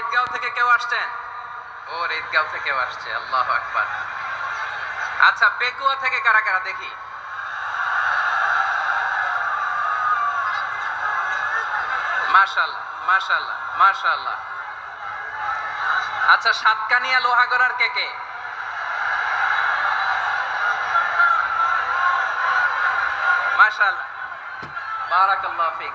ঈদগাঁও থেকে কেউ আসছেন? ও ঈদগাঁও থেকে আসছে, আল্লাহ আকবার। আচ্ছা পেকুয়া থেকে কারা কারা দেখি? মাশাল্লাহ মাশাল্লাহ মাশাল্লাহ আচ্ছা সাতকানিয়া লোহাগড়ার কে কে? মাশাল্লাহ বারাকাল্লাহ ফিক।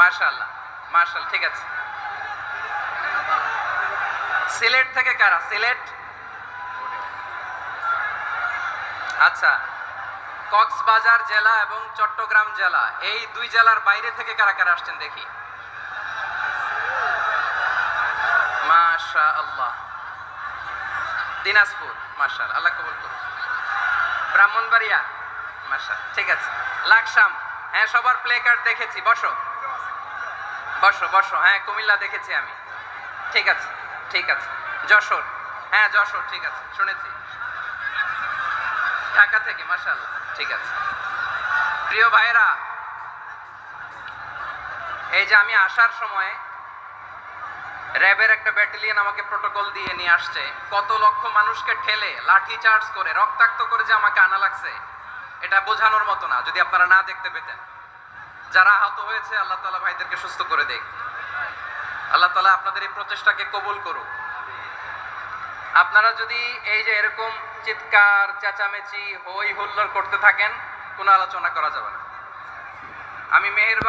মার্শাল্লাহ মার্শাল ঠিক আছে। সিলেট থেকে কারা? সিলেট? আচ্ছা কক্সবাজার জেলা এবং চট্টগ্রাম জেলা, এই দুই জেলার বাইরে থেকে কারা কারা আসছেন দেখি? মাশা আল্লাহ দিনাজপুর মাশাল আল্লাহ কবুল করুন ব্রাহ্মণবাড়িয়া মাশাল ঠিক আছে। লাকসাম হ্যাঁ সবার প্লে কার্ড দেখেছি, বসো। বসো বসো হ্যাঁ কুমিল্লা দেখেছি আমি। ঠিক আছে ঠিক আছে। যশোর হ্যাঁ যশোর, ঠিক আছে, শুনেছি। ঢাকা থেকে মাশাল্লাহ ঠিক আছে। প্রিয় ভাইরা এই যে আমি আসার সময় র্যাবের একটা ব্যাটালিয়ন আমাকে প্রোটোকল দিয়ে নিয়ে আসছে। কত লক্ষ মানুষকে ঠেলে, লাঠি চার্জ করে, রক্তাক্ত করে যে আমাকে আনা লাগছে। এটা বোঝানোর মতো না, যদি আপনারা না দেখতে পেতেন। যারা আহত হয়েছে, আল্লাহ তালা ভাইদেরকে সুস্থ করে দেখ। আল্লাহ তালা আপনাদের এই প্রচেষ্টাকে কবুল করুক। আপনারা যদি এই যে এরকম চিৎকার, চেঁচামেচি, হই হুল্লোড় করতে থাকেন, কোনো আলোচনা করা যাবে না। আমি মেহেরবান